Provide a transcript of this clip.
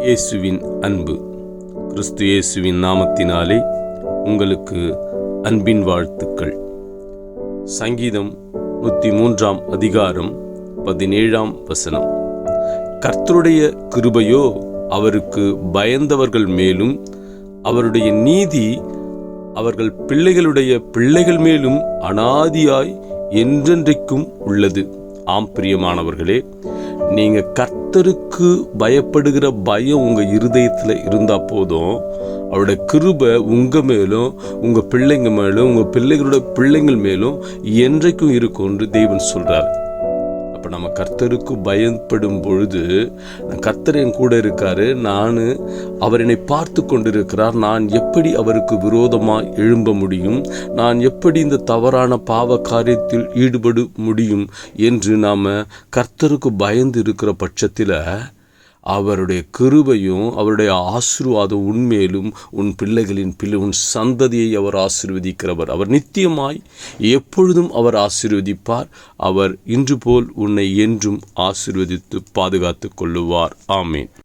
இயேசுவின் அன்பு. கிறிஸ்து இயேசுவின் நாமத்தினாலே உங்களுக்கு அன்பின் வாழ்த்துக்கள். சங்கீதம் நூற்றி மூன்றாம் அதிகாரம் பதினேழாம் வசனம். கர்த்தருடைய கிருபையோ அவருக்கு பயந்தவர்கள் மேலும் அவருடைய நீதி அவர்கள் பிள்ளைகளுடைய பிள்ளைகள் மேலும் அனாதியாய் என்றென்றைக்கும் உள்ளது. ஆம் பிரியமானவர்களே நீங்க கர்த்தருக்கு பயப்படுகிற பயம் உங்க இருதயத்துல இருந்தா போதும். அவருடைய கிருபை உங்க மேலும் உங்க பிள்ளைங்க மேலும் உங்க பிள்ளைகளோட பிள்ளைங்கள் மேலும் என்றைக்கும் இருக்கும் என்று தெய்வன் சொல்கிறார் அப்போ நம்ம கர்த்தருக்கு பயன்படும் பொழுது கர்த்தர் என் கூட இருக்காரு நான் அவர் என்னை பார்த்து கொண்டிருக்கிறார். நான் எப்படி அவருக்கு விரோதமாக எழும்ப முடியும்? நான் எப்படி இந்த தவறான பாவ காரியத்தில் ஈடுபட முடியும்? என்று நாம் கர்த்தருக்கு பயந்து இருக்கிற பட்சத்தில் அவருடைய கிருபையும் அவருடைய ஆசீர்வாதம் உண்மையிலும் உன் பிள்ளைகளின் பிள்ளை உன் சந்ததியை அவர் ஆசீர்வதிக்கிறவர். அவர் நித்தியமாய் எப்பொழுதும் அவர் ஆசீர்வதிப்பார். அவர் இன்று போல் உன்னை என்றும் ஆசீர்வதித்து பாதுகாத்துக் கொள்ளுவார். ஆமீன்.